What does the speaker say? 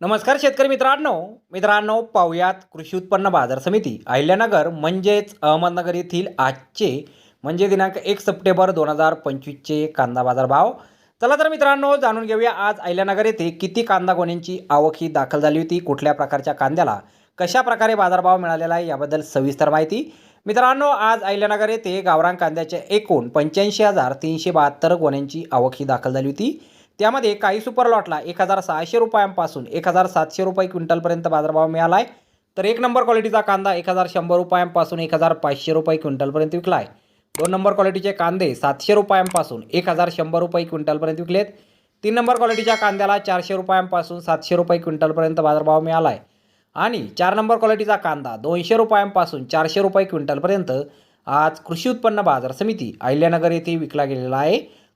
नमस्कार शेतकरी मित्रांनो. मित्रांनो पाहुयात कृषी उत्पन्न बाजार समिती. अहिल्यानगर म्हणजेच अहमदनगर येथील आजचे म्हणजे दिनांक एक सप्टेंबर दोन हजार पंचवीसचे कांदा बाजार भाव चला तर मित्रांनो जाणून घेऊया आज अहिल्यानगर येथे किती कांदा गोण्यांची आवक ही दाखल झाली होती कुठल्या प्रकारच्या कांद्याला कशा प्रकारे बाजारभाव मिळालेला आहे याबद्दल सविस्तर माहिती. मित्रांनो आज अहिल्यानगर येथे गावरान कांद्याचे एकूण पंच्याऐंशी हजार तीनशे बहात्तर गोण्यांची आवक ही दाखल झाली होती. त्यामध्ये काही सुपर लॉटला एक हजार सहाशे रुपयांपासून एक हजार सातशे रुपये क्विंटलपर्यंत बाजारभाव मिळाला आहे तर एक नंबर क्वालिटीचा कांदा एक हजार शंभर रुपयांपासून एक हजार पाचशे रुपये क्विंटलपर्यंत विकला आहे दोन नंबर क्वालिटीचे कांदे सातशे रुपयांपासून एक हजार शंभर रुपये क्विंटलपर्यंत विकलेत. तीन नंबर क्वालिटीच्या कांद्याला चारशे रुपयांपासून सातशे रुपये क्विंटलपर्यंत बाजारभाव मिळाला आहे आणि चार नंबर क्वालिटीचा कांदा दोनशे रुपयांपासून चारशे रुपये क्विंटलपर्यंत आज कृषी उत्पन्न बाजार समिती अहिल्यानगर येथे विकला गेलेला आहे.